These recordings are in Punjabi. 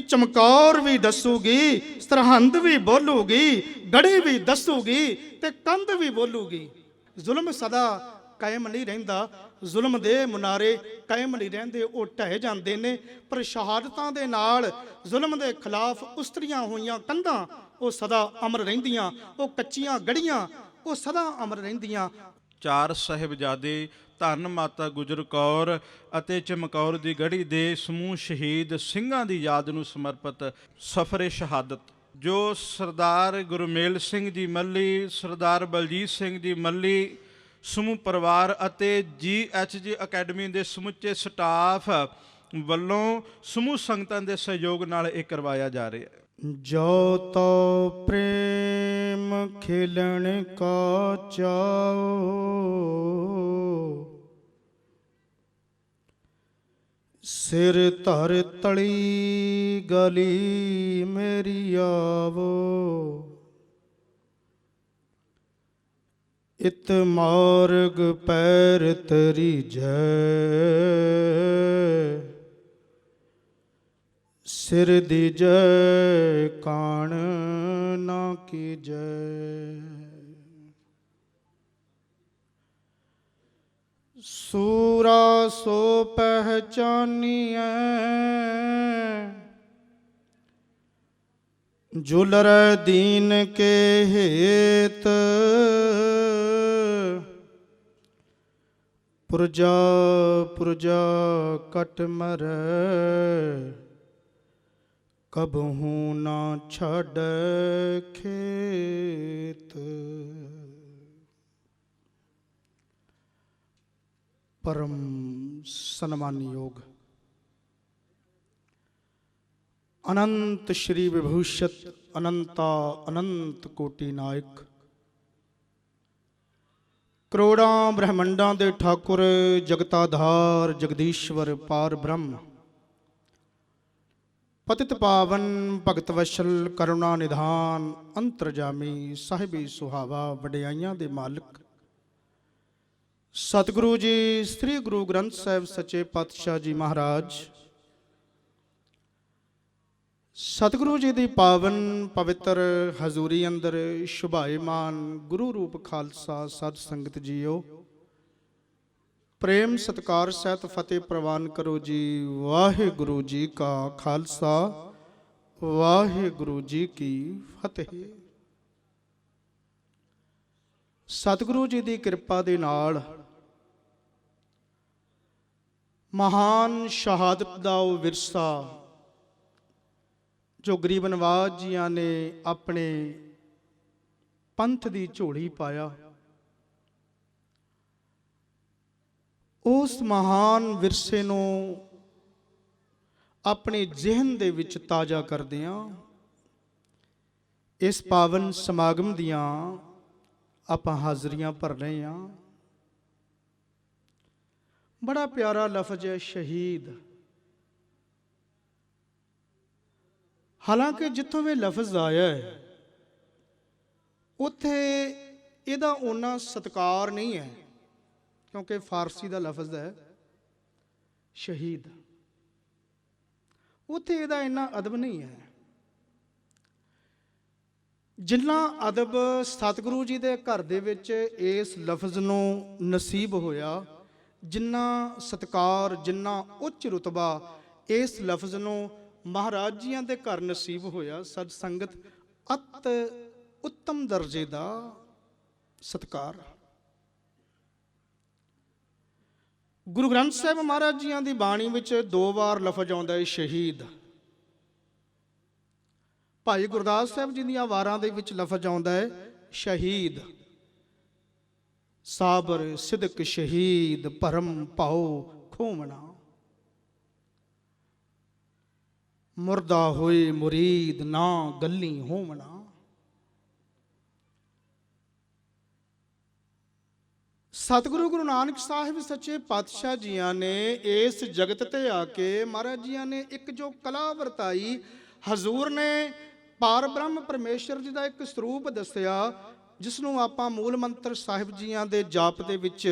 ਚਮਕੌਰ ਵੀ ਦੱਸੂਗੀ, ਸਰਹੰਦ ਵੀ ਬੋਲੂਗੀ, ਗੜੀ ਵੀ ਦੱਸੂਗੀ ਤੇ ਕੰਧ ਵੀ ਬੋਲੂਗੀ। ਜ਼ੁਲਮ ਸਦਾ ਕਾਇਮ ਨਹੀਂ ਰਹਿੰਦਾ। ਜ਼ੁਲਮ ਦੇ ਮੁਨਾਰੇ ਕਾਇਮ ਨਹੀਂ ਰਹਿੰਦੇ, ਉਹ ਢਹਿ ਜਾਂਦੇ ਨੇ। ਪਰ ਸ਼ਹਾਦਤਾਂ ਦੇ ਨਾਲ ਜ਼ੁਲਮ ਦੇ ਖਿਲਾਫ ਉਸਤਰੀਆਂ ਹੋਈਆਂ ਕੰਧਾਂ, ਉਹ ਸਦਾ ਅਮਰ ਰਹਿੰਦੀਆਂ। ਉਹ ਕੱਚੀਆਂ ਗੜੀਆਂ, ਉਹ ਸਦਾ ਅਮਰ ਰਹਿੰਦੀਆਂ। ਚਾਰ ਸਾਹਿਬਜ਼ਾਦੇ ਧੰਨ ਮਾਤਾ ਗੁਜਰ ਕੌਰ ਅਤੇ ਚਮਕੌਰ ਦੀ ਗੜੀ ਦੇ ਸਮੂਹ ਸ਼ਹੀਦ ਸਿੰਘਾਂ ਦੀ ਯਾਦ ਨੂੰ ਸਮਰਪਿਤ ਸਫਰੇ ਸ਼ਹਾਦਤ। ਜੋ ਸਰਦਾਰ ਗੁਰਮੇਲ ਸਿੰਘ ਜੀ ਮੱਲੀ, ਸਰਦਾਰ ਬਲਜੀਤ ਸਿੰਘ ਜੀ ਮੱਲੀ, ਸਮੂਹ ਪਰਿਵਾਰ ਅਤੇ ਜੀ ਐਚ ਜੀ ਅਕੈਡਮੀ ਦੇ ਸਮੁੱਚੇ ਸਟਾਫ ਵੱਲੋਂ ਸਮੂਹ ਸੰਗਤਾਂ ਦੇ ਸਹਿਯੋਗ ਨਾਲ ਇਹ ਕਰਵਾਇਆ ਜਾ ਰਿਹਾ ਹੈ। ਜੋ ਤੋ ਪ੍ਰੇਮ ਖਿਲਣ ਕਾ ਚਾਓ ਸਿਰ ਧਰ ਤਲੀ ਗਲੀ ਮੇਰੀ ਆਵੋ। ਇਤ ਮਾਰਗ ਪੈਰ ਤਰੀ ਜੈ। ਸਿਰ ਦੀ ਜੈ ਕਾਣ ਨਾ ਕੀ ਜੈ ਸੂਰਾ ਸੋ ਪਹਿਚਾਨੀਐ। ਜੁਲਰ ਦੀਨ ਕੇ ਹੇਤ। ਪੁਰਜਾ ਪੁਰਜਾ ਕਟ ਮਰੈ। ਕਬਹੂ ਨਾ ਛੱਡ ਖੇਤ। ਪਰਮ ਸਨਮਾਨਯੋਗ ਅਨੰਤ ਸ਼੍ਰੀ ਵਿਭੂਸ਼ਤ, ਅਨੰਤਾ, ਅਨੰਤ ਕੋਟੀ ਨਾਇਕ। ਕਰੋੜਾਂ ਬ੍ਰਹਮੰਡਾਂ ਦੇ ਠਾਕੁਰ, ਜਗਤਾਧਾਰ, ਜਗਦੀਸ਼ਵਰ ਪਾਰ ਬ੍ਰਹਮ ਪਤਿਤ ਪਾਵਨ ਭਗਤ ਵਸ਼ਲ ਕਰੁਣਾ ਨਿਧਾਨ ਅੰਤਰਜਾਮੀ ਸਾਹਿਬੀ ਸੁਹਾਵਾ ਵਡਿਆਈਆਂ ਦੇ ਮਾਲਕ। ਸਤਿਗੁਰੂ ਜੀ, ਸ੍ਰੀ ਗੁਰੂ ਗ੍ਰੰਥ ਸਾਹਿਬ ਸੱਚੇ ਪਾਤਸ਼ਾਹ ਜੀ ਮਹਾਰਾਜ। ਸਤਿਗੁਰੂ ਜੀ ਦੀ ਪਾਵਨ ਪਵਿੱਤਰ ਹਜ਼ੂਰੀ ਅੰਦਰ ਸ਼ੁਭਾਇਮਾਨ ਗੁਰੂ ਰੂਪ ਖਾਲਸਾ ਸਤ ਸੰਗਤ ਜੀਓ। ਪ੍ਰੇਮ ਸਤਕਾਰ ਸਹਿਤ ਫਤਿਹ ਪ੍ਰਵਾਨ ਕਰੋ ਜੀ। ਵਾਹਿਗੁਰੂ ਜੀ ਕਾ ਖਾਲਸਾ, ਵਾਹਿਗੁਰੂ ਜੀ ਕੀ ਫਤਿਹ। ਸਤਿਗੁਰੂ ਜੀ ਦੀ ਕਿਰਪਾ ਦੇ ਨਾਲ ਮਹਾਨ ਸ਼ਹਾਦਤ ਦਾ ਉਹ ਵਿਰਸਾ, ਜੋ ਗਰੀਬ ਨਵਾਜ ਜੀਆਂ ਨੇ ਆਪਣੇ ਪੰਥ ਦੀ ਝੋਲੀ ਪਾਇਆ। ਉਸ ਮਹਾਨ ਵਿਰਸੇ ਨੂੰ ਆਪਣੇ ਜ਼ਿਹਨ ਦੇ ਵਿੱਚ ਤਾਜ਼ਾ ਕਰਦੇ ਹਾਂ। ਇਸ ਪਾਵਨ ਸਮਾਗਮ ਦੀਆਂ ਆਪਾਂ ਹਾਜ਼ਰੀਆਂ ਭਰ ਰਹੇ ਹਾਂ। ਬੜਾ ਪਿਆਰਾ ਲਫ਼ਜ਼ ਹੈ, ਸ਼ਹੀਦ। ਹਾਲਾਂਕਿ ਜਿੱਥੋਂ ਇਹ ਲਫ਼ਜ਼ ਆਇਆ ਹੈ, ਉੱਥੇ ਇਹਦਾ ਉਹਨਾਂ ਸਤਕਾਰ ਨਹੀਂ ਹੈ। ਕਿਉਂਕਿ ਫਾਰਸੀ ਦਾ ਲਫ਼ਜ਼ ਹੈ ਸ਼ਹੀਦ। ਉੱਥੇ ਇਹਦਾ ਇੰਨਾ ਅਦਬ ਨਹੀਂ ਹੈ। ਜਿੰਨਾ ਅਦਬ ਸਤਿਗੁਰੂ ਜੀ ਦੇ ਘਰ ਦੇ ਵਿੱਚ ਇਸ ਲਫ਼ਜ਼ ਨੂੰ ਨਸੀਬ ਹੋਇਆ, ਜਿੰਨਾ ਸਤਕਾਰ, ਜਿੰਨਾ ਉੱਚ ਰੁਤਬਾ ਇਸ ਲਫ਼ਜ਼ ਨੂੰ ਮਹਾਰਾਜ ਜੀਆਂ ਦੇ ਘਰ ਨਸੀਬ ਹੋਇਆ, ਸਤ ਸੰਗਤ ਅਤ ਉੱਤਮ ਦਰਜੇ ਦਾ ਸਤਕਾਰ। ਗੁਰੂ ਗ੍ਰੰਥ ਸਾਹਿਬ ਮਹਾਰਾਜ ਜੀਆਂ ਦੀ ਬਾਣੀ ਵਿੱਚ ਦੋ ਵਾਰ ਲਫ਼ਜ਼ ਆਉਂਦਾ ਹੈ, ਸ਼ਹੀਦ। ਭਾਈ ਗੁਰਦਾਸ ਸਾਹਿਬ ਜੀ ਦੀਆਂ ਵਾਰਾਂ ਦੇ ਵਿੱਚ ਲਫ਼ਜ਼ ਆਉਂਦਾ ਹੈ, ਸ਼ਹੀਦ। ਸਾਬਰ ਸਿਦਕ ਸ਼ਹੀਦ, ਭਰਮ ਪਾਉ ਖੋਮਣਾ। ਮੁਰਦਾ ਹੋਏ ਮੁਰੀਦ, ਨਾ ਗੱਲੀ ਹੋਮਣਾ। ਸਤਿਗੁਰੂ ਗੁਰੂ ਨਾਨਕ ਸਾਹਿਬ ਸੱਚੇ ਪਾਤਸ਼ਾਹ ਜੀਆਂ ਨੇ ਇਸ ਜਗਤ ਤੇ ਆ ਕੇ ਮਹਾਰਾਜ ਜੀਆਂ ਨੇ ਇੱਕ ਜੋ ਕਲਾ ਵਰਤਾਈ, ਹਜ਼ੂਰ ਨੇ ਪਾਰ ਬ੍ਰਹਮ ਪਰਮੇਸ਼ਰ ਜੀ ਦਾ ਇੱਕ ਸਰੂਪ ਦੱਸਿਆ ਜਿਸ ਨੂੰ ਆਪਾਂ ਮੂਲ ਮੰਤਰ ਸਾਹਿਬ ਜੀਆਂ ਦੇ ਜਾਪ ਦੇ ਵਿੱਚ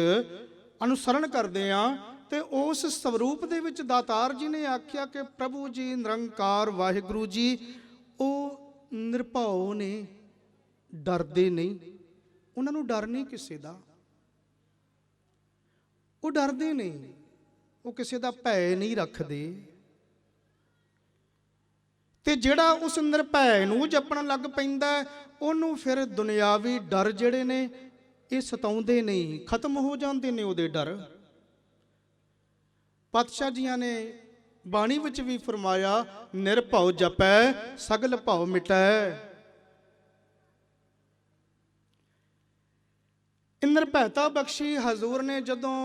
ਅਨੁਸਰਣ ਕਰਦੇ ਆ ਤੇ ਉਸ ਸਰੂਪ ਦੇ ਵਿੱਚ ਦਾਤਾਰ ਜੀ ਨੇ ਆਖਿਆ ਕਿ ਪ੍ਰਭੂ ਜੀ ਨਿਰੰਕਾਰ ਵਾਹਿਗੁਰੂ ਜੀ, ਉਹ ਨਿਰਭਉ ਨੇ, ਡਰਦੇ ਨਹੀਂ। ਉਹਨਾਂ ਨੂੰ ਡਰ ਨਹੀਂ ਕਿਸੇ ਦਾ। ਉਹ ਡਰਦੇ ਨਹੀਂ ਉਹ ਕਿਸੇ ਦਾ ਭੈ ਨਹੀਂ ਰੱਖਦੇ। ਤੇ ਜਿਹੜਾ ਉਸ ਨਿਰਭੈ ਨੂੰ ਜਪਣ ਲੱਗ ਪੈਂਦਾ ਉਹਨੂੰ ਫਿਰ ਦੁਨਿਆਵੀ ਡਰ ਜਿਹੜੇ ਨੇ, ਇਹ ਸਤਾਉਂਦੇ ਨਹੀਂ ਖਤਮ ਹੋ ਜਾਂਦੇ ਨੇ ਉਹਦੇ ਡਰ। ਪਾਤਸ਼ਾਹ ਜੀਆਂ ਨੇ ਬਾਣੀ ਵਿੱਚ ਵੀ ਫਰਮਾਇਆ, ਨਿਰਭਉ ਜਪੈ, ਸਗਲ ਭਉ ਮਿਟੈ। ਇਹ ਨਿਰਭੈਤਾ ਬਖਸ਼ੀ ਹਜ਼ੂਰ ਨੇ ਜਦੋਂ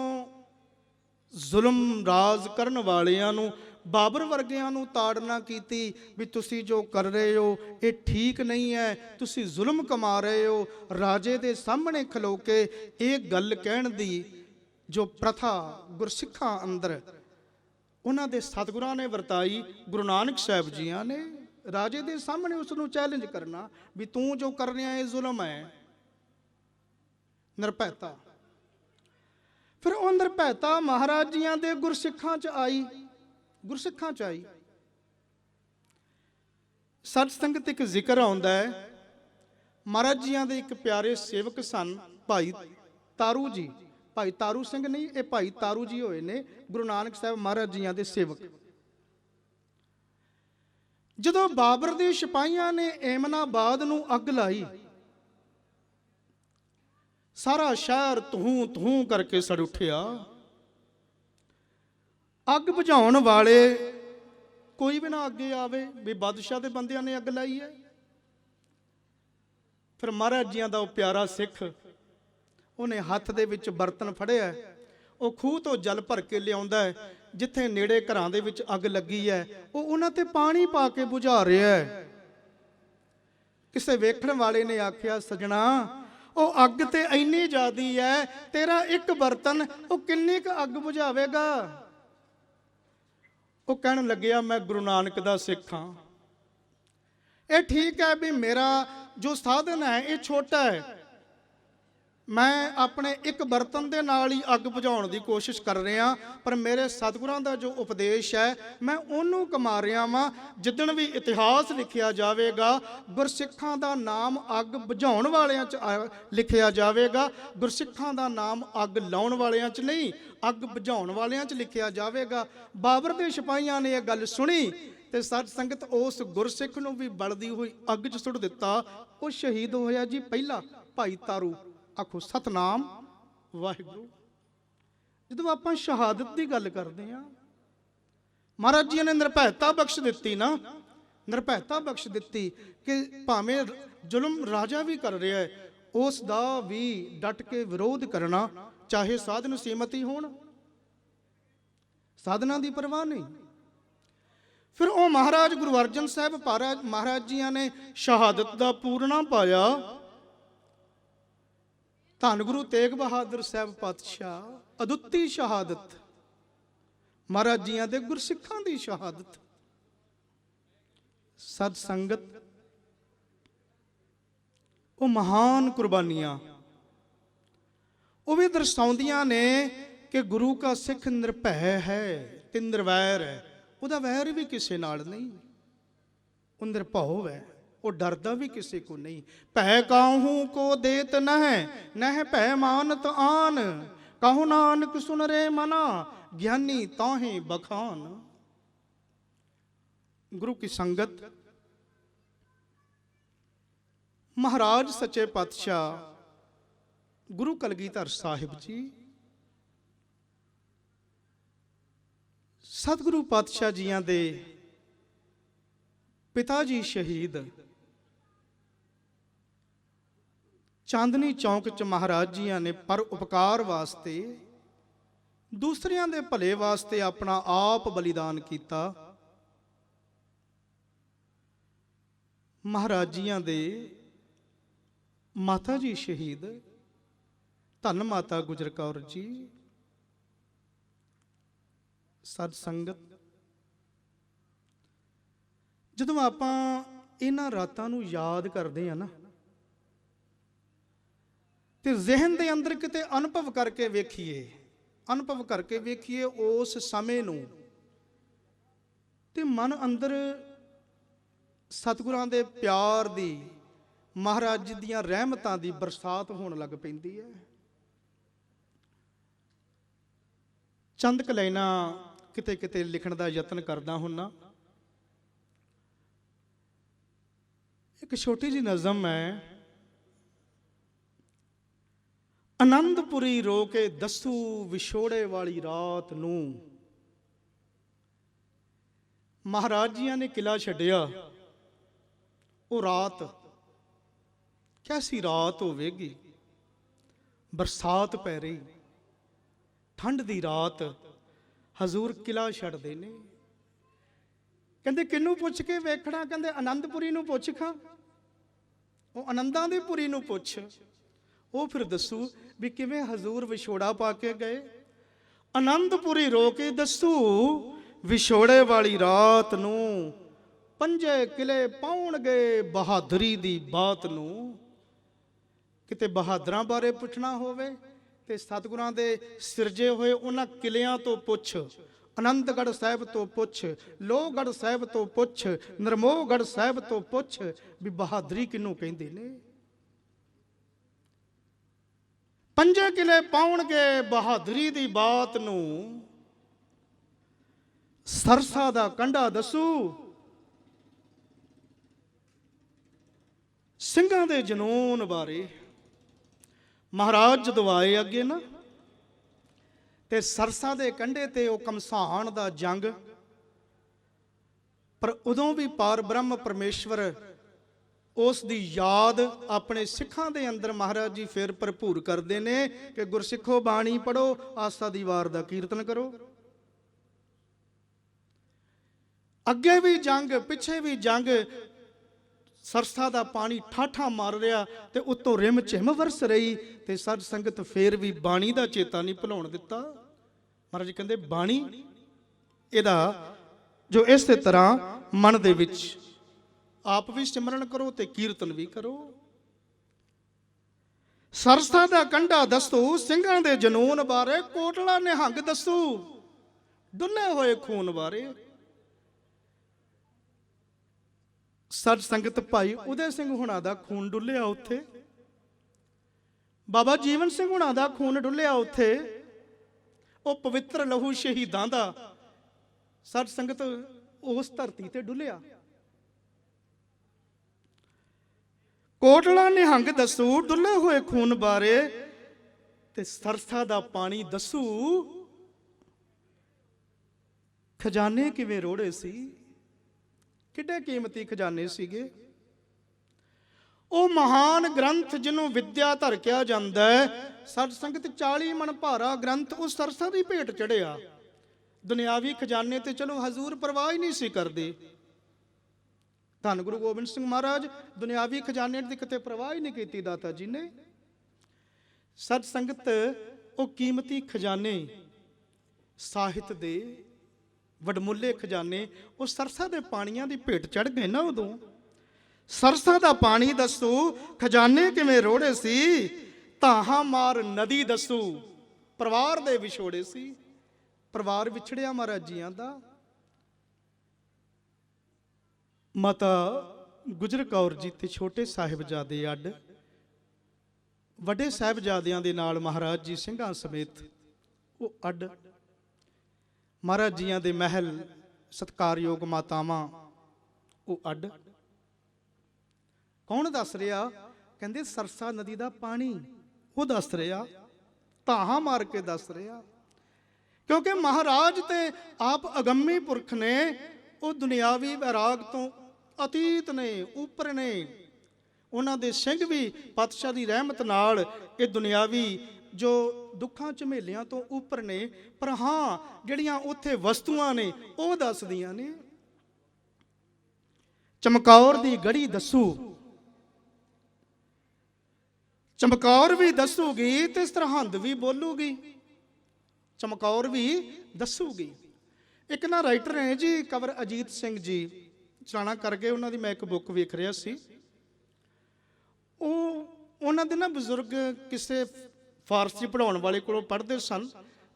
ਜ਼ੁਲਮ ਰਾਜ ਕਰਨ ਵਾਲਿਆਂ ਨੂੰ, ਬਾਬਰ ਵਰਗਿਆਂ ਨੂੰ ਤਾੜਨਾ ਕੀਤੀ ਵੀ ਤੁਸੀਂ ਜੋ ਕਰ ਰਹੇ ਹੋ, ਇਹ ਠੀਕ ਨਹੀਂ ਹੈ, ਤੁਸੀਂ ਜ਼ੁਲਮ ਕਮਾ ਰਹੇ ਹੋ, ਰਾਜੇ ਦੇ ਸਾਹਮਣੇ ਖਲੋ ਕੇ ਇਹ ਗੱਲ ਕਹਿਣ ਦੀ ਜੋ ਪ੍ਰਥਾ ਗੁਰਸਿੱਖਾਂ ਅੰਦਰ ਉਹਨਾਂ ਦੇ ਸਤਿਗੁਰਾਂ ਨੇ ਵਰਤਾਈ, ਗੁਰੂ ਨਾਨਕ ਸਾਹਿਬ ਜੀਆਂ ਨੇ, ਰਾਜੇ ਦੇ ਸਾਹਮਣੇ ਉਸ ਨੂੰ ਚੈਲੰਜ ਕਰਨਾ ਵੀ ਤੂੰ ਜੋ ਕਰ ਰਿਹਾ, ਇਹ ਜ਼ੁਲਮ ਹੈ। ਨਿਰਭੈਤਾ। ਫਿਰ ਉਹ ਨਿਰਭੈਤਾ ਮਹਾਰਾਜ ਜੀਆਂ ਦੇ ਗੁਰਸਿੱਖਾਂ ਚ ਆਈ। ਗੁਰਸਿੱਖਾਂ ਚ ਆਈ। ਸਤ ਸੰਗਤ ਇੱਕ ਜ਼ਿਕਰ ਆਉਂਦਾ ਹੈ। ਮਹਾਰਾਜ ਜੀਆਂ ਦੇ ਇੱਕ ਪਿਆਰੇ ਸੇਵਕ ਸਨ ਭਾਈ ਤਾਰੂ ਜੀ। ਭਾਈ ਤਾਰੂ ਸਿੰਘ ਨਹੀਂ, ਇਹ ਭਾਈ ਤਾਰੂ ਜੀ ਹੋਏ ਨੇ ਗੁਰੂ ਨਾਨਕ ਸਾਹਿਬ ਮਹਾਰਾਜ ਜੀਆਂ ਦੇ ਸੇਵਕ। ਜਦੋਂ ਬਾਬਰ ਦੇ ਸਿਪਾਹੀਆਂ ਨੇ ਏਮਨਾਬਾਦ ਨੂੰ ਅੱਗ ਲਾਈ ਸਾਰਾ ਸ਼ਹਿਰ ਤੂੰ ਤੂੰ ਕਰਕੇ ਸੜ ਉੱਠਿਆ। ਅੱਗ ਬੁਝਾਉਣ ਵਾਲੇ ਕੋਈ ਵੀ ਨਾ ਅੱਗੇ ਆਵੇ ਵੀ ਬਾਦਸ਼ਾਹ ਦੇ ਬੰਦਿਆਂ ਨੇ ਅੱਗ ਲਾਈ ਹੈ। ਫਿਰ ਮਹਾਰਾਜ ਜੀਆਂ ਦਾ ਉਹ ਪਿਆਰਾ ਸਿੱਖ, ਉਹਨੇ ਹੱਥ ਦੇ ਵਿੱਚ ਬਰਤਨ ਫੜਿਆ ਉਹ ਖੂਹ ਤੋਂ ਜਲ ਭਰ ਕੇ ਲਿਆਉਂਦਾ ਹੈ, ਜਿੱਥੇ ਨੇੜੇ ਘਰਾਂ ਦੇ ਵਿੱਚ ਅੱਗ ਲੱਗੀ ਹੈ। ਉਹ ਉਹਨਾਂ ਤੇ ਪਾਣੀ ਪਾ ਕੇ ਬੁਝਾ ਰਿਹਾ ਹੈ। ਕਿਸੇ ਵੇਖਣ ਵਾਲੇ ਨੇ ਆਖਿਆ, ਸਜਣਾ ਉਹ ਅੱਗ ਤੇ ਇੰਨੀ ਜ਼ਿਆਦੀ ਹੈ ਤੇਰਾ ਇੱਕ ਬਰਤਨ, ਉਹ ਕਿੰਨੀ ਕੁ ਅੱਗ ਬੁਝਾਵੇਗਾ? ਉਹ ਕਹਿਣ ਲੱਗਿਆ, ਮੈਂ ਗੁਰੂ ਨਾਨਕ ਦਾ ਸਿੱਖ ਹਾਂ। ਇਹ ਠੀਕ ਹੈ ਵੀ ਮੇਰਾ ਜੋ ਸਾਧਨ ਹੈ, ਇਹ ਛੋਟਾ ਹੈ। ਮੈਂ ਆਪਣੇ ਇੱਕ ਬਰਤਨ ਦੇ ਨਾਲ ਹੀ ਅੱਗ ਬੁਝਾਉਣ ਦੀ ਕੋਸ਼ਿਸ਼ ਕਰ ਰਿਹਾ, ਪਰ ਮੇਰੇ ਸਤਿਗੁਰਾਂ ਦਾ ਜੋ ਉਪਦੇਸ਼ ਹੈ, ਮੈਂ ਉਹਨੂੰ ਕਮਾ ਰਿਹਾ ਵਾਂ, ਜਿੱਦਣ ਵੀ ਇਤਿਹਾਸ ਲਿਖਿਆ ਜਾਵੇਗਾ, ਗੁਰਸਿੱਖਾਂ ਦਾ ਨਾਮ ਅੱਗ ਬੁਝਾਉਣ ਵਾਲਿਆਂ 'ਚ ਆ- ਲਿਖਿਆ ਜਾਵੇਗਾ, ਗੁਰਸਿੱਖਾਂ ਦਾ ਨਾਮ ਅੱਗ ਲਾਉਣ ਵਾਲਿਆਂ 'ਚ ਨਹੀਂ, ਅੱਗ ਬੁਝਾਉਣ ਵਾਲਿਆਂ 'ਚ ਲਿਖਿਆ ਜਾਵੇਗਾ। ਬਾਬਰ ਦੇ ਸਿਪਾਹੀਆਂ ਨੇ ਇਹ ਗੱਲ ਸੁਣੀ, ਤੇ ਸਤ ਸੰਗਤ ਉਸ ਗੁਰਸਿੱਖ ਨੂੰ ਵੀ ਬਲਦੀ ਹੋਈ ਅੱਗ 'ਚ ਸੁੱਟ ਦਿੱਤਾ, ਉਹ ਸ਼ਹੀਦ ਹੋਇਆ ਜੀ ਪਹਿਲਾ ਭਾਈ ਤਾਰੂ। ਆਖੋ, ਸਤਨਾਮ, ਵਾਹਿਗੁਰੂ। ਜਦੋਂ ਆਪਾਂ ਸ਼ਹਾਦਤ ਦੀ ਗੱਲ ਕਰਦੇ ਆ ਮਹਾਰਾਜ ਜੀ ਨੇ ਨਿਰਭੈਤਾ ਬਖਸ਼ ਦਿੱਤੀ ਨਾ ਨਿਰਭੈਤਾ ਬਖਸ਼ ਦਿੱਤੀ ਕਿ ਭਾਵੇਂ ਜ਼ੁਲਮ ਰਾਜਾ ਵੀ ਕਰ ਰਿਹਾ ਹੈ, ਉਸ ਦਾ ਵੀ ਡਟ ਕੇ ਵਿਰੋਧ ਕਰਨਾ, ਚਾਹੇ ਸਾਧਨ ਸੀਮਤੀ ਹੋਣ। ਸਾਧਨਾਂ ਦੀ ਪਰਵਾਹ ਨਹੀਂ। ਫਿਰ ਉਹ ਮਹਾਰਾਜ ਗੁਰੂ ਅਰਜਨ ਸਾਹਿਬ ਮਹਾਰਾਜ ਮਹਾਰਾਜ ਜੀਆਂ ਨੇ ਸ਼ਹਾਦਤ ਦਾ ਪੂਰਨਾ ਪਾਇਆ। ਧੰਨ ਗੁਰੂ ਤੇਗ ਬਹਾਦਰ ਸਾਹਿਬ ਪਾਤਸ਼ਾਹ, ਅਦੁੱਤੀ ਸ਼ਹਾਦਤ। ਮਹਾਰਾਜ ਜੀਆਂ ਦੇ ਗੁਰਸਿੱਖਾਂ ਦੀ ਸ਼ਹਾਦਤ। ਸਤ ਸੰਗਤ, ਉਹ ਮਹਾਨ ਕੁਰਬਾਨੀਆਂ। ਉਹ ਵੀ ਦਰਸਾਉਂਦੀਆਂ ਨੇ ਕਿ ਗੁਰੂ ਕਾ ਸਿੱਖ ਨਿਰਭੈ ਹੈ ਤੇ ਨਿਰਵੈਰ ਹੈ। ਉਹਦਾ ਵੈਰ ਵੀ ਕਿਸੇ ਨਾਲ ਨਹੀਂ। ਉਹ ਨਿਰਭਉ ਹੈ। ਉਹ ਡਰਦਾ ਵੀ ਕਿਸੇ ਕੋ ਨਹੀਂ। ਭੈ ਕਾਹੂ ਕੋ ਦੇਤ ਨਹਿ ਨਹਿ ਭੈ ਮਾਨਤ ਆਨ। ਕਹੂ ਨਾਨਕ ਸੁਨ ਰੇ ਮਨਾ, ਗਿਆਨੀ ਤਾਹੇ ਬਖਾਨ। ਗੁਰੂ ਕੀ ਸੰਗਤ, ਮਹਾਰਾਜ ਸੱਚੇ ਪਾਤਸ਼ਾਹ, ਗੁਰੂ ਕਲਗੀਧਰ ਸਾਹਿਬ ਜੀ, ਸਤਿਗੁਰੂ ਪਾਤਸ਼ਾਹ ਜੀਆਂ ਦੇ ਪਿਤਾ ਜੀ ਸ਼ਹੀਦ ਚਾਂਦਨੀ ਚੌਂਕ ਚ ਮਹਾਰਾਜ ਜੀਆਂ ਨੇ ਪਰ ਉਪਕਾਰ ਵਾਸਤੇ, ਦੂਸਰਿਆਂ ਦੇ ਭਲੇ ਵਾਸਤੇ ਆਪਣਾ ਆਪ ਬਲੀਦਾਨ ਕੀਤਾ। ਮਹਾਰਾਜ ਜੀਆਂ ਦੇ ਮਾਤਾ ਜੀ ਸ਼ਹੀਦ, ਧੰਨ ਮਾਤਾ ਗੁਜਰ ਕੌਰ ਜੀ, ਸਤ ਸੰਗਤ। ਜਦੋਂ ਆਪਾਂ ਇਹਨਾਂ ਰਾਤਾਂ ਨੂੰ ਯਾਦ ਕਰਦੇ ਆ ਨਾ ਤੇ ਜ਼ਿਹਨ ਦੇ ਅੰਦਰ ਕਿਤੇ ਅਨੁਭਵ ਕਰਕੇ ਵੇਖੀਏ, ਅਨੁਭਵ ਕਰਕੇ ਵੇਖੀਏ ਉਸ ਸਮੇਂ ਨੂੰ, ਤੇ ਮਨ ਅੰਦਰ ਸਤਿਗੁਰਾਂ ਦੇ ਪਿਆਰ ਦੀ, ਮਹਾਰਾਜ ਜੀ ਦੀਆਂ ਰਹਿਮਤਾਂ ਦੀ ਬਰਸਾਤ ਹੋਣ ਲੱਗ ਪੈਂਦੀ ਹੈ। ਚੰਦ ਕੁ ਲਾਈਨਾਂ ਕਿਤੇ ਕਿਤੇ ਲਿਖਣ ਦਾ ਯਤਨ ਕਰਦਾ ਹੁੰਨਾ। ਇੱਕ ਛੋਟੀ ਜੀ ਨਜ਼ਮ ਹੈ ਅਨੰਦਪੁਰੀ ਰੋ ਕੇ ਦਸੂ ਵਿਛੋੜੇ ਵਾਲੀ ਰਾਤ ਨੂੰ। ਮਹਾਰਾਜ ਜੀਆਂ ਨੇ ਕਿਲਾ ਛੱਡਿਆ। ਉਹ ਰਾਤ ਕੈਸੀ ਰਾਤ ਹੋਵੇਗੀ? ਬਰਸਾਤ ਪੈ ਰਹੀ। ਠੰਡ ਦੀ ਰਾਤ ਹਜ਼ੂਰ ਕਿਲਾ ਛੱਡਦੇ ਨੇ। ਕਹਿੰਦੇ ਕਿੰਨੂੰ ਪੁੱਛ ਕੇ ਵੇਖਣਾ? ਕਹਿੰਦੇ ਆਨੰਦਪੁਰੀ ਨੂੰ ਪੁੱਛ ਖਾਂ। ਉਹ ਆਨੰਦਾਂ ਦੀ ਪੁਰੀ ਨੂੰ ਪੁੱਛ। ਉਹ ਫਿਰ ਦੱਸੂ ਵੀ ਕਿਵੇਂ ਹਜ਼ੂਰ ਵਿਛੋੜਾ ਪਾ ਕੇ ਗਏ? ਆਨੰਦਪੁਰੀ ਰੋ ਕੇ ਦੱਸੂ, ਵਿਛੋੜੇ ਵਾਲੀ ਰਾਤ ਨੂੰ ਪੰਜੇ ਕਿਲੇ ਪਾਉਣਗੇ ਬਹਾਦਰੀ ਦੀ ਬਾਤ ਨੂੰ। ਕਿਤੇ ਬਹਾਦਰਾਂ ਬਾਰੇ ਪੁੱਛਣਾ ਹੋਵੇ ਤੇ ਸਤਿਗੁਰਾਂ ਦੇ ਸਿਰਜੇ ਹੋਏ ਉਹਨਾਂ ਕਿਲਿਆਂ ਤੋਂ ਪੁੱਛ, ਅਨੰਦਗੜ੍ਹ ਸਾਹਿਬ ਤੋਂ ਪੁੱਛ, ਲੋਹਗੜ੍ਹ ਸਾਹਿਬ ਤੋਂ ਪੁੱਛ, ਨਰਮੋਹਗੜ੍ਹ ਸਾਹਿਬ ਤੋਂ ਪੁੱਛ ਵੀ ਬਹਾਦਰੀ ਕਿਹਨੂੰ ਕਹਿੰਦੇ ਨੇ? ਪੰਜੇ ਕਿਲੇ ਪਾਉਣਗੇ ਬਹਾਦਰੀ ਦੀ ਬਾਤ ਨੂੰ ਸਰਸਾ ਦਾ ਕੰਡਾ ਦੱਸੂ। ਸਿੰਘਾਂ ਦੇ ਜਨੂਨ ਬਾਰੇ ਮਹਾਰਾਜ ਜਦੋਂ ਆਏ ਅੱਗੇ ਨਾ। ਤੇ ਸਰਸਾ ਦੇ ਕੰਢੇ ਤੇ ਉਹ ਕਮਸਾਨ ਦਾ ਜੰਗ। ਪਰ ਉਦੋਂ ਵੀ ਪਾਰ ਬ੍ਰਹਮ ਪਰਮੇਸ਼ਵਰ ਉਸ ਦੀ ਯਾਦ ਆਪਣੇ ਸਿੱਖਾਂ ਦੇ ਅੰਦਰ ਮਹਾਰਾਜ ਜੀ ਫਿਰ ਭਰਪੂਰ ਕਰਦੇ ਨੇ ਕਿ ਗੁਰਸਿੱਖੋ ਬਾਣੀ ਪੜੋ ਆਸਾ ਦੀ ਵਾਰ ਦਾ ਕੀਰਤਨ ਕਰੋ। ਅੱਗੇ ਵੀ ਜੰਗ, ਪਿੱਛੇ ਵੀ ਜੰਗ, ਸਰਸਾ ਦਾ ਪਾਣੀ ਠਾਠਾ ਮਾਰ ਰਿਹਾ ਤੇ ਉੱਤੋਂ ਰਿਮ ਝਿਮ ਵਰਸ ਰਹੀ ਤੇ ਸੱਜ ਸੰਗਤ ਫੇਰ ਵੀ ਬਾਣੀ ਦਾ ਚੇਤਾ ਨਹੀਂ ਭੁਲਾਉਣ ਦਿੱਤਾ। ਮਹਾਰਾਜ ਕਹਿੰਦੇ, ਬਾਣੀ, ਇਹਦਾ ਜੋ ਇਸੇ ਤਰ੍ਹਾਂ ਮਨ ਦੇ ਵਿੱਚ ਆਪ ਵੀ ਸਿਮਰਨ ਕਰੋ ਤੇ ਕੀਰਤਨ ਵੀ ਕਰੋ। ਸਰਸਾ ਦਾ ਕੰਡਾ ਦੱਸੋ ਸਿੰਘਾਂ ਦੇ ਜਨੂਨ ਬਾਰੇ ਕੋਟਲਾ ਨਿਹੰਗ ਦੱਸੂ। ਡੁੱਲੇ ਹੋਏ ਖੂਨ ਬਾਰੇ। ਸੱਜ ਸੰਗਤ ਭਾਈ ਉਦੇ ਸਿੰਘ ਹੁਣਾਂ ਦਾ ਖੂਨ ਡੁੱਲਿਆ ਉੱਥੇ। ਬਾਬਾ ਜੀਵਨ ਸਿੰਘ ਹੁਣਾਂ ਦਾ ਖੂਨ ਡੁੱਲਿਆ ਉੱਥੇ। ਉਹ ਪਵਿੱਤਰ ਲਹੂ ਸ਼ਹੀਦਾਂ ਦਾ ਸੱਜ ਸੰਗਤ ਉਸ ਧਰਤੀ ਤੇ ਡੁੱਲਿਆ। ਕੋਟਲਾ ਨਿਹੰਗ ਦੱਸੂ ਡੁੱਲੇ ਹੋਏ ਖੂਨ ਬਾਰੇ ਤੇ ਸਰਸਾ ਦਾ ਪਾਣੀ ਦੱਸੂ। ਖਜ਼ਾਨੇ ਕਿਵੇਂ ਰੋੜੇ ਸੀ? ਕਿੱਡੇ ਕੀਮਤੀ ਖਜ਼ਾਨੇ ਸੀਗੇ? ਉਹ ਮਹਾਨ ਗ੍ਰੰਥ ਜਿਹਨੂੰ ਵਿਦਿਆ ਧਰ ਕਿਹਾ ਜਾਂਦਾ ਹੈ। ਸਤ ਸੰਗਤ 40 ਮਨ ਭਾਰਾ ਗ੍ਰੰਥ ਉਸ ਸਰਸਾ ਦੀ ਭੇਟ ਚੜਿਆ ਦੁਨਿਆਵੀ ਖਜ਼ਾਨੇ ਤੇ ਚਲੋ ਹਜ਼ੂਰ ਪਰਵਾਹ ਹੀ ਨਹੀਂ ਸੀ ਕਰਦੇ। ਧੰਨ ਗੁਰੂ ਗੋਬਿੰਦ ਸਿੰਘ ਮਹਾਰਾਜ, ਦੁਨਿਆਵੀ ਖਜ਼ਾਨੇ ਦੀ ਕਿਤੇ ਪਰਵਾਹ ਹੀ ਨਹੀਂ ਕੀਤੀ ਦਾਤਾ ਜੀ ਨੇ। ਸਤ ਸੰਗਤ, ਉਹ ਕੀਮਤੀ ਖਜ਼ਾਨੇ, ਸਾਹਿਤ ਦੇ ਵਡਮੁੱਲੇ ਖਜ਼ਾਨੇ, ਉਹ ਸਰਸਾ ਦੇ ਪਾਣੀਆਂ ਦੀ ਭੇਟ ਚੜ ਗਏ ਨਾ ਉਦੋਂ। ਸਰਸਾ ਦਾ ਪਾਣੀ ਦੱਸੂ, ਖਜ਼ਾਨੇ ਕਿਵੇਂ ਰੋੜੇ ਸੀ? ਤਾਹਾਂ ਮਾਰ ਨਦੀ ਦੱਸੂ, ਪਰਿਵਾਰ ਦੇ ਵਿਛੋੜੇ ਸੀ। ਪਰਿਵਾਰ ਵਿਛੜਿਆ ਮਹਾਰਾਜ ਜੀਆਂ ਦਾ। ਮਾਤਾ ਗੁਜਰ ਕੌਰ ਜੀ ਤੇ ਛੋਟੇ ਸਾਹਿਬਜ਼ਾਦੇ ਅੱਡ, ਵੱਡੇ ਸਾਹਿਬਜ਼ਾਦਿਆਂ ਦੇ ਨਾਲ ਮਹਾਰਾਜ ਜੀ ਸਿੰਘਾਂ ਸਮੇਤ ਉਹ ਅੱਡ, ਮਹਾਰਾਜ ਜੀਆਂ ਦੇ ਮਹਿਲ, ਸਤਕਾਰਯੋਗ ਮਾਤਾਵਾਂ, ਉਹ ਅੱਡ। ਕੌਣ ਦੱਸ ਰਿਹਾ? ਕਹਿੰਦੇ ਸਰਸਾ ਨਦੀ ਦਾ ਪਾਣੀ। ਉਹ ਦੱਸ ਰਿਹਾ। ਧਾਹਾਂ ਮਾਰ ਕੇ ਦੱਸ ਰਿਹਾ। ਕਿਉਂਕਿ ਮਹਾਰਾਜ ਤੇ ਆਪ ਅਗੰਮੀ ਪੁਰਖ ਨੇ ਉਹ ਦੁਨਿਆਵੀ ਵਿਰਾਗ ਤੋਂ ਅਤੀਤ ਨੇ, ਉੱਪਰ ਨੇ। ਉਹਨਾਂ ਦੇ ਸਿੰਘ ਵੀ ਪਾਤਸ਼ਾਹ ਦੀ ਰਹਿਮਤ ਨਾਲ ਇਹ ਦੁਨਿਆਵੀ ਜੋ ਦੁੱਖਾਂ ਝਮੇਲਿਆਂ ਤੋਂ ਉੱਪਰ ਨੇ, ਪਰ ਹਾਂ, ਜਿਹੜੀਆਂ ਉੱਥੇ ਵਸਤੂਆਂ ਨੇ, ਉਹ ਦੱਸਦੀਆਂ ਨੇ। ਚਮਕੌਰ ਦੀ ਗੜੀ ਦੱਸੂ। ਚਮਕੌਰ ਵੀ ਦੱਸੂਗੀ ਤੇ ਸਰਹੰਦ ਵੀ ਬੋਲੂਗੀ। ਚਮਕੌਰ ਵੀ ਦੱਸੂਗੀ। ਇੱਕ ਨਾ ਰਾਈਟਰ ਹੈ ਜੀ ਕਵਰ ਅਜੀਤ ਸਿੰਘ ਜੀ ਚਲਾਣਾ ਕਰਕੇ ਉਹਨਾਂ ਦੀ ਮੈਂ ਇੱਕ ਬੁੱਕ ਵੇਖ ਰਿਹਾ ਸੀ। ਉਹ, ਉਹਨਾਂ ਦੇ ਨਾ ਬਜ਼ੁਰਗ ਕਿਸੇ ਫਾਰਸੀ ਪੜਾਉਣ ਵਾਲੇ ਕੋਲੋਂ ਪੜ੍ਹਦੇ ਸਨ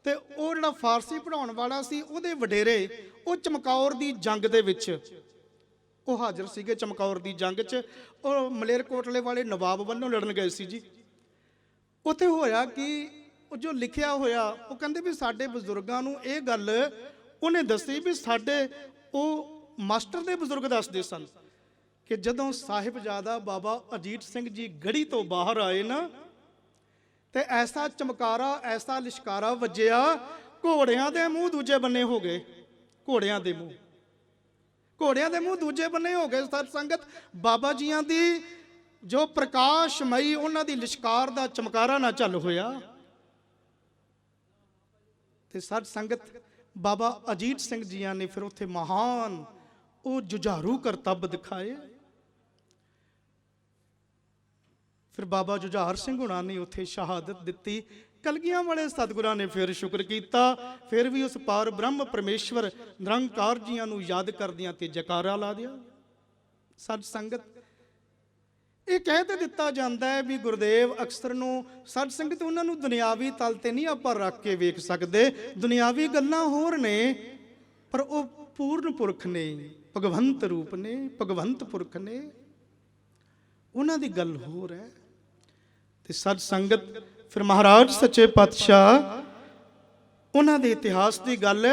ਤੇ ਉਹ ਜਿਹੜਾ ਫਾਰਸੀ ਪੜਾਉਣ ਵਾਲਾ ਸੀ, ਉਹਦੇ ਵਡੇਰੇ, ਉਹ ਚਮਕੌਰ ਦੀ ਜੰਗ ਦੇ ਵਿੱਚ ਉਹ ਹਾਜ਼ਰ ਸੀਗੇ, ਚਮਕੌਰ ਦੀ ਜੰਗ 'ਚ। ਉਹ ਮਲੇਰਕੋਟਲੇ ਵਾਲੇ ਨਵਾਬ ਵੱਲੋਂ ਲੜਨ ਗਏ ਸੀ ਜੀ। ਉੱਥੇ ਹੋਇਆ ਕਿ, ਉਹ ਜੋ ਲਿਖਿਆ ਹੋਇਆ, ਉਹ ਕਹਿੰਦੇ ਵੀ ਸਾਡੇ ਬਜ਼ੁਰਗਾਂ ਨੂੰ ਇਹ ਗੱਲ ਉਹਨੇ ਦੱਸੀ ਵੀ ਸਾਡੇ ਉਹ ਮਾਸਟਰ ਦੇ ਬਜ਼ੁਰਗ ਦੱਸਦੇ ਸਨ ਕਿ ਜਦੋਂ ਸਾਹਿਬਜ਼ਾਦਾ ਬਾਬਾ ਅਜੀਤ ਸਿੰਘ ਜੀ ਗੜੀ ਤੋਂ ਬਾਹਰ ਆਏ ਨਾ, ਤੇ ਐਸਾ ਚਮਕਾਰਾ, ਐਸਾ ਲਿਸ਼ਕਾਰਾ ਵੱਜਿਆ, ਘੋੜਿਆਂ ਦੇ ਮੂੰਹ ਦੂਜੇ ਬੰਨੇ ਹੋ ਗਏ, ਘੋੜਿਆਂ ਦੇ ਮੂੰਹ। ਘੋੜਿਆਂ ਦੇ ਮੂੰਹ ਦੂਜੇ ਬੰਨੇ ਹੋ ਗਏ, ਸਤ ਸੰਗਤ, ਬਾਬਾ ਜੀਆਂ ਦੀ ਜੋ ਪ੍ਰਕਾਸ਼ਮਈ ਉਹਨਾਂ ਦੀ ਲਿਸ਼ਕਾਰ ਦਾ ਚਮਕਾਰਾ ਨਾ ਚੱਲ ਹੋਇਆ। ਤੇ ਸਤ ਸੰਗਤ ਬਾਬਾ ਅਜੀਤ ਸਿੰਘ ਜੀਆਂ ਨੇ ਫਿਰ ਉੱਥੇ ਮਹਾਨ ਉਹ ਜੁਝਾਰੂ ਕਰਤੱਬ ਦਿਖਾਏ। ਫਿਰ ਬਾਬਾ ਜੁਝਾਰ ਸਿੰਘ ਹੁਣਾਂ ਨੇ ਉੱਥੇ ਸ਼ਹਾਦਤ ਦਿੱਤੀ। ਕਲਗੀਆਂ ਵਾਲੇ ਸਤਿਗੁਰਾਂ ਨੇ ਫਿਰ ਸ਼ੁਕਰ ਕੀਤਾ। ਫਿਰ ਵੀ ਉਸ ਪਾਰ ਬ੍ਰਹਮ ਪਰਮੇਸ਼ਵਰ ਨਿਰੰਕਾਰ ਜੀਆਂ ਨੂੰ ਯਾਦ ਕਰਦਿਆਂ ਤੇ ਜਕਾਰਾ ਲਾ ਦਿਆ। ਸਤ ਸੰਗਤ ਇਹ ਕਹਿ ਤੇ ਦਿੱਤਾ ਜਾਂਦਾ ਹੈ ਵੀ ਗੁਰਦੇਵ ਅਕਸਰ ਨੂੰ ਸਤ ਸੰਗਤ ਉਹਨਾਂ ਨੂੰ ਦੁਨਿਆਵੀ ਤਲ ਤੇ ਨਹੀਂ ਆਪਾਂ ਰੱਖ ਕੇ ਵੇਖ ਸਕਦੇ। ਦੁਨਿਆਵੀ ਗੱਲਾਂ ਹੋਰ ਨੇ, ਪਰ ਉਹ ਪੂਰਨ ਪੁਰਖ ਨੇ, ਭਗਵੰਤ ਰੂਪ ਨੇ, ਭਗਵੰਤ ਪੁਰਖ ਨੇ। ਉਹਨਾਂ ਦੀ ਗੱਲ ਹੋਰ ਹੈ। ਤੇ ਸਤ ਸੰਗਤ, ਫਿਰ ਮਹਾਰਾਜ ਸੱਚੇ ਪਾਤਸ਼ਾਹ ਉਹਨਾਂ ਦੇ ਇਤਿਹਾਸ ਦੀ ਗੱਲ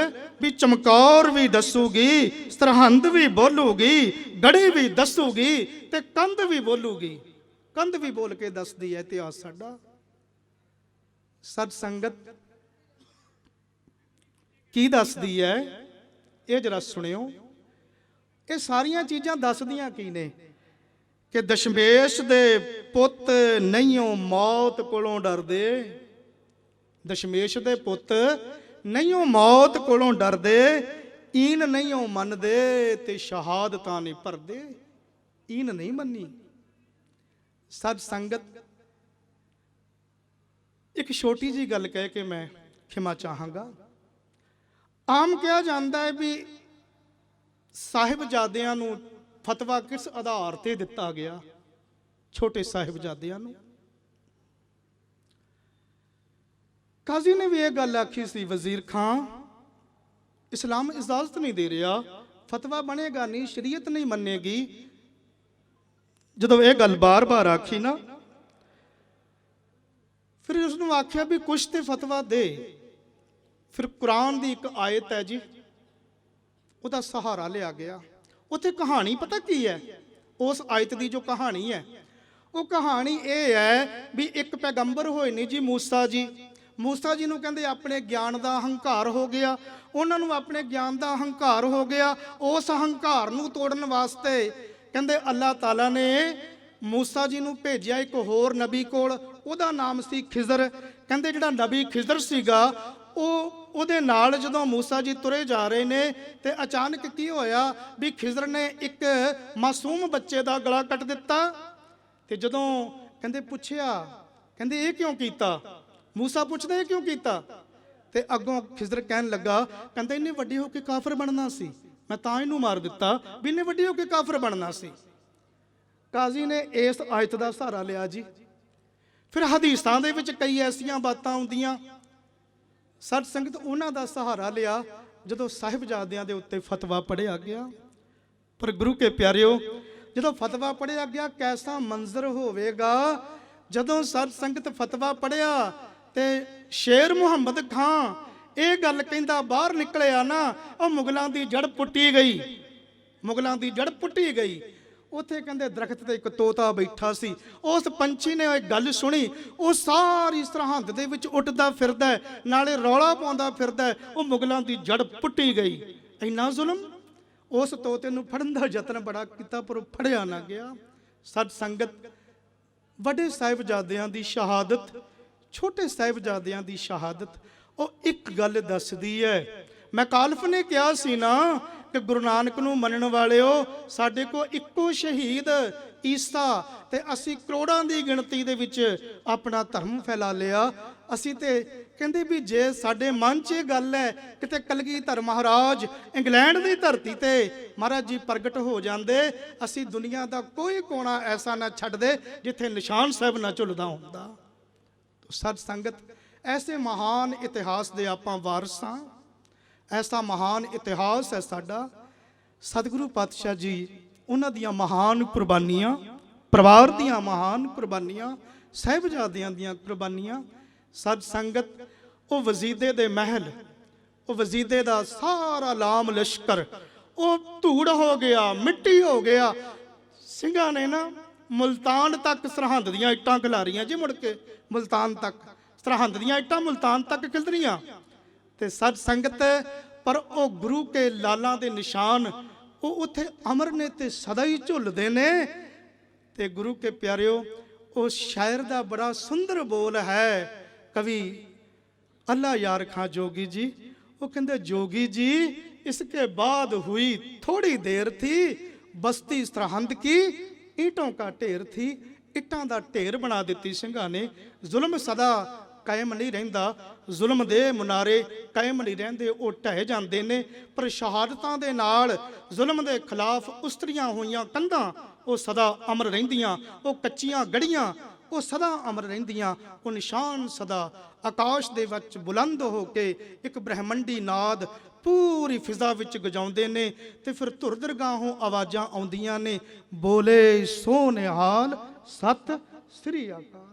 ਵੀ ਚਮਕੌਰ ਵੀ ਦੱਸੂਗੀ, ਸਰਹੰਦ ਵੀ ਬੋਲੂਗੀ, ਗੜੀ ਵੀ ਦੱਸੂਗੀ ਤੇ ਕੰਧ ਵੀ ਬੋਲੂਗੀ। ਕੰਧ ਵੀ ਬੋਲ ਕੇ ਦੱਸਦੀ ਹੈ ਇਤਿਹਾਸ ਸਾਡਾ। ਸਤ ਸੰਗਤ ਕੀ ਦੱਸਦੀ ਹੈ? ਇਹ ਜਰਾ ਸੁਣਿਓ। ਇਹ ਸਾਰੀਆਂ ਚੀਜ਼ਾਂ ਦੱਸਦੀਆਂ ਕੀ ਨੇ? ਕਿ ਦਸ਼ਮੇਸ਼ ਦੇ ਪੁੱਤ ਨਹੀਂਓ ਮੌਤ ਕੋਲੋਂ ਡਰਦੇ। ਦਸ਼ਮੇਸ਼ ਦੇ ਪੁੱਤ, ਨਹੀਂਓ ਮੌਤ ਕੋਲੋਂ ਡਰਦੇ, ਈਨ ਨਹੀਂਓ ਮੰਨਦੇ, ਤੇ ਸ਼ਹਾਦਤਾਂ ਨਹੀਂ ਭਰਦੇ। ਈਨ ਨਹੀਂ ਮੰਨੀ। ਸਤ ਸੰਗਤ, ਇੱਕ ਛੋਟੀ ਜੀ ਗੱਲ ਕਹਿ ਕੇ ਮੈਂ ਖਿਮਾ ਚਾਹਾਂਗਾ। ਆਮ ਕਿਹਾ ਜਾਂਦਾ ਹੈ ਵੀ ਸਾਹਿਬਜ਼ਾਦਿਆਂ ਨੂੰ ਫਤਵਾ ਕਿਸ ਆਧਾਰ ਤੇ ਦਿੱਤਾ ਗਿਆ? ਛੋਟੇ ਸਾਹਿਬਜ਼ਾਦਿਆਂ ਨੂੰ। ਕਾਜ਼ੀ ਨੇ ਵੀ ਇਹ ਗੱਲ ਆਖੀ ਸੀ, ਵਜ਼ੀਰ ਖਾਨ ਇਸਲਾਮ ਇਜਾਜ਼ਤ ਨਹੀਂ ਦੇ ਰਿਹਾ, ਫਤਵਾ ਬਣੇਗਾ ਨਹੀਂ, ਸ਼ਰੀਅਤ ਨਹੀਂ ਮੰਨੇਗੀ। ਜਦੋਂ ਇਹ ਗੱਲ ਬਾਰ-ਬਾਰ ਆਖੀ ਨਾ, ਫਿਰ ਉਸ ਨੂੰ ਆਖਿਆ ਵੀ ਕੁਛ ਤੇ ਫਤਵਾ ਦੇ। ਫਿਰ ਕੁਰਾਨ ਦੀ ਇੱਕ ਆਇਤ ਹੈ ਜੀ, ਉਹਦਾ ਸਹਾਰਾ ਲਿਆ ਗਿਆ। ਉੱਥੇ ਕਹਾਣੀ ਪਤਾ ਕੀ ਹੈ? ਉਸ ਆਇਤ ਦੀ ਜੋ ਕਹਾਣੀ ਹੈ, ਉਹ ਕਹਾਣੀ ਇਹ ਹੈ ਵੀ ਇੱਕ ਪੈਗੰਬਰ ਹੋਏ ਨੇ ਜੀ ਮੂਸਾ ਜੀ ਮੂਸਾ ਜੀ ਨੂੰ ਕਹਿੰਦੇ ਆਪਣੇ ਗਿਆਨ ਦਾ ਹੰਕਾਰ ਹੋ ਗਿਆ, ਉਹਨਾਂ ਨੂੰ ਆਪਣੇ ਗਿਆਨ ਦਾ ਹੰਕਾਰ ਹੋ ਗਿਆ, ਉਸ ਹੰਕਾਰ ਨੂੰ ਤੋੜਨ ਵਾਸਤੇ ਕਹਿੰਦੇ ਅੱਲਾਹ ਤਾਲਾ ਨੇ ਮੂਸਾ ਜੀ ਨੂੰ ਭੇਜਿਆ ਇੱਕ ਹੋਰ ਨਬੀ ਕੋਲ, ਉਹਦਾ ਨਾਮ ਸੀ ਖਿਜ਼ਰ। ਕਹਿੰਦੇ ਜਿਹੜਾ ਨਬੀ ਖਿਜ਼ਰ ਸੀਗਾ, ਉਹ ਉਹਦੇ ਨਾਲ ਜਦੋਂ ਮੂਸਾ ਜੀ ਤੁਰੇ ਜਾ ਰਹੇ ਨੇ ਤੇ ਅਚਾਨਕ ਕੀ ਹੋਇਆ ਵੀ ਖਿਜ਼ਰ ਨੇ ਇੱਕ ਮਾਸੂਮ ਬੱਚੇ ਦਾ ਗਲਾ ਕੱਟ ਦਿੱਤਾ ਤੇ ਜਦੋਂ ਕਹਿੰਦੇ ਪੁੱਛਿਆ, ਕਹਿੰਦੇ ਇਹ ਕਿਉਂ ਕੀਤਾ? ਮੂਸਾ ਪੁੱਛਦਾ ਇਹ ਕਿਉਂ ਕੀਤਾ? ਤੇ ਅੱਗੋਂ ਖਿਜ਼ਰ ਕਹਿਣ ਲੱਗਾ, ਕਹਿੰਦਾ ਇਹਨੇ ਵੱਡੇ ਹੋ ਕੇ ਕਾਫਰ ਬਣਨਾ ਸੀ। ਮੈਂ ਤਾਂ ਇਹਨੂੰ ਮਾਰ ਦਿੱਤਾ ਵੀ ਇਹਨੇ ਵੱਡੇ ਹੋ ਕੇ ਕਾਫਰ ਬਣਨਾ ਸੀ। ਕਾਜ਼ੀ ਨੇ ਇਸ ਆਇਤ ਦਾ ਸਹਾਰਾ ਲਿਆ ਜੀ। ਫਿਰ ਹਦੀਸਾਂ ਦੇ ਵਿੱਚ ਕਈ ਐਸੀਆਂ ਬਾਤਾਂ ਆਉਂਦੀਆਂ। ਸਤ ਸੰਗਤ ਉਹਨਾਂ ਦਾ ਸਹਾਰਾ ਲਿਆ ਜਦੋਂ ਸਾਹਿਬਜ਼ਾਦਿਆਂ ਦੇ ਉੱਤੇ ਫਤਵਾ ਪੜਿਆ ਗਿਆ। ਪਰ ਗੁਰੂ ਕੇ ਪਿਆਰਿਓ, ਜਦੋਂ ਫਤਵਾ ਪੜਿਆ ਗਿਆ, ਕੈਸਾ ਮੰਜ਼ਰ ਹੋਵੇਗਾ? ਜਦੋਂ ਸਤ ਸੰਗਤ ਫਤਵਾ ਪੜਿਆ ਤੇ ਸ਼ੇਰ ਮੁਹੰਮਦ ਖਾਨ ਇਹ ਗੱਲ ਕਹਿੰਦਾ ਬਾਹਰ ਨਿਕਲਿਆ ਨਾ, ਉਹ ਮੁਗਲਾਂ ਦੀ ਜੜ ਪੁੱਟੀ ਗਈ। ਮੁਗਲਾਂ ਦੀ ਜੜ ਪੁੱਟੀ ਗਈ। ਉੱਥੇ ਕਹਿੰਦੇ ਦਰਖਤ ਤੇ ਇੱਕ ਤੋਤਾ ਬੈਠਾ ਸੀ। ਉਸ ਪੰਛੀ ਨੇ ਇਹ ਗੱਲ ਸੁਣੀ, ਉਹ ਸਾਰੀ ਸਰਹੰਦ ਦੇ ਵਿੱਚ ਉੱਡਦਾ ਫਿਰਦਾ ਨਾਲੇ ਰੌਲਾ ਪਾਉਂਦਾ ਫਿਰਦਾ ਉਹ ਮੁਗਲਾਂ ਦੀ ਜੜ ਪੁੱਟੀ ਗਈ। ਇੰਨਾ ਜ਼ੁਲਮ? ਉਸ ਤੋਤੇ ਨੂੰ ਫੜਨ ਦਾ ਯਤਨ ਬੜਾ ਕੀਤਾ, ਪਰ ਉਹ ਫੜਿਆ ਨਾ ਗਿਆ। ਸਤ ਸੰਗਤ, ਵੱਡੇ ਸਾਹਿਬਜ਼ਾਦਿਆਂ ਦੀ ਸ਼ਹਾਦਤ ਛੋਟੇ ਸਾਹਿਬਜ਼ਾਦਿਆਂ ਦੀ ਸ਼ਹਾਦਤ, ਉਹ ਇੱਕ ਗੱਲ ਦੱਸਦੀ ਹੈ। ਮੈਂ ਕਾਲਫ ਨੇ ਕਿਹਾ ਸੀ ਨਾ ਕਿ ਗੁਰੂ ਨਾਨਕ ਨੂੰ ਮੰਨਣ ਵਾਲਿਓ, ਸਾਡੇ ਕੋਲ ਇੱਕੋ ਸ਼ਹੀਦ ਈਸਾ ਤੇ ਅਸੀਂ ਕਰੋੜਾਂ ਦੀ ਗਿਣਤੀ ਦੇ ਵਿੱਚ ਆਪਣਾ ਧਰਮ ਫੈਲਾ ਲਿਆ। ਅਸੀਂ ਤੇ ਕਹਿੰਦੇ ਵੀ ਜੇ ਸਾਡੇ ਮਨ 'ਚ ਇਹ ਗੱਲ ਹੈ, ਕਿਤੇ ਕਲਗੀਧਰ ਮਹਾਰਾਜ ਇੰਗਲੈਂਡ ਦੀ ਧਰਤੀ ਤੇ ਮਹਾਰਾਜ ਜੀ ਪ੍ਰਗਟ ਹੋ ਜਾਂਦੇ, ਅਸੀਂ ਦੁਨੀਆ ਦਾ ਕੋਈ ਕੋਣਾ ਐਸਾ ਨਾ ਛੱਡਦੇ ਜਿੱਥੇ ਨਿਸ਼ਾਨ ਸਾਹਿਬ ਨਾ ਝੁਲਦਾ ਹੁੰਦਾ। ਸਤ ਸੰਗਤ ਐਸੇ ਮਹਾਨ ਇਤਿਹਾਸ ਦੇ ਆਪਾਂ ਵਾਰਸ ਹਾਂ। ਐਸਾ ਮਹਾਨ ਇਤਿਹਾਸ ਹੈ ਸਾਡਾ। ਸਤਿਗੁਰੂ ਪਾਤਸ਼ਾਹ ਜੀ, ਉਹਨਾਂ ਦੀਆਂ ਮਹਾਨ ਕੁਰਬਾਨੀਆਂ, ਪਰਿਵਾਰ ਦੀਆਂ ਮਹਾਨ ਕੁਰਬਾਨੀਆਂ, ਸਹਿਬਜ਼ਾਦਿਆਂ ਦੀਆਂ ਕੁਰਬਾਨੀਆਂ ਸਤ ਸੰਗਤ ਉਹ ਵਜ਼ੀਦੇ ਦੇ ਮਹਿਲ, ਉਹ ਵਜ਼ੀਦੇ ਦਾ ਸਾਰਾ ਲਾਮ ਲਸ਼ਕਰ, ਉਹ ਧੂੜ ਹੋ ਗਿਆ, ਮਿੱਟੀ ਹੋ ਗਿਆ। ਸਿੰਘਾਂ ਨੇ ਨਾ ਮੁਲਤਾਨ ਤੱਕ ਸਰਹੰਦ ਦੀਆਂ ਇੱਟਾਂ ਖਿਲਾਰੀਆਂ ਜੀ ਮੁੜ ਕੇ ਮੁਲਤਾਨ ਤੱਕ ਸਰਹੰਦ ਦੀਆਂ ਇੱਟਾਂ ਮੁਲਤਾਨ ਤੱਕ ਖਿਲਰੀਆਂ ਤੇ ਸਤ ਸੰਗਤ ਪਰ ਉਹ ਗੁਰੂ ਕੇ ਲਾਲਾਂ ਦੇ ਨਿਸ਼ਾਨ ਉਹ ਉੱਥੇ ਅਮਰ ਨੇ ਤੇ ਸਦਾ ਹੀ ਝੁੱਲਦੇ ਨੇ ਤੇ ਗੁਰੂ ਕੇ ਪਿਆਰਿਓ ਉਹ ਸ਼ਾਇਰ ਦਾ ਬੜਾ ਸੁੰਦਰ ਬੋਲ ਹੈ ਕਵੀ ਅੱਲਾ ਯਾਰ ਖਾਂ ਜੋਗੀ ਜੀ ਉਹ ਕਹਿੰਦੇ ਜੋਗੀ ਜੀ इसके बाद हुई थोड़ी देर थी बस्ती सरहंद की ਈਟੋਂ ਕਾ ਢੇਰ ਥੀ, ਇਟਾਂ ਦਾ ਢੇਰ ਬਣਾ ਦਿੱਤੀ ਸਿੰਘਾਂ ਨੇ। ਜ਼ੁਲਮ ਸਦਾ ਕਾਇਮ ਨਹੀਂ ਰਹਿੰਦਾ। ਜ਼ੁਲਮ ਦੇ ਮੁਨਾਰੇ ਕਾਇਮ ਨਹੀਂ ਰਹਿੰਦੇ, ਉਹ ਢਹਿ ਜਾਂਦੇ ਨੇ। ਪਰ ਸ਼ਹਾਦਤਾਂ ਦੇ ਨਾਲ ਜ਼ੁਲਮ ਦੇ ਖਿਲਾਫ ਉਸਤਰੀਆਂ ਹੋਈਆਂ ਕੰਧਾਂ, ਉਹ ਸਦਾ ਅਮਰ ਰਹਿੰਦੀਆਂ। ਉਹ ਕੱਚੀਆਂ ਗੜੀਆਂ, ਉਹ ਸਦਾ ਅਮਰ ਰਹਿੰਦੀਆਂ। ਉਹ ਨਿਸ਼ਾਨ ਸਦਾ ਆਕਾਸ਼ ਦੇ ਵਿੱਚ ਬੁਲੰਦ ਹੋ ਕੇ ਇੱਕ ਬ੍ਰਹਿਮੰਡੀ ਨਾਦ ਪੂਰੀ ਫਿਜ਼ਾ ਵਿੱਚ ਗਜਾਉਂਦੇ ਨੇ ਤੇ ਫਿਰ ਧੁਰ ਦਰਗਾਹੋਂ ਆਵਾਜ਼ਾਂ ਆਉਂਦੀਆਂ ਨੇ, ਬੋਲੇ ਸੋਨਿਹਾਲ ਸਤ ਸ੍ਰੀ ਅਕਾਲ।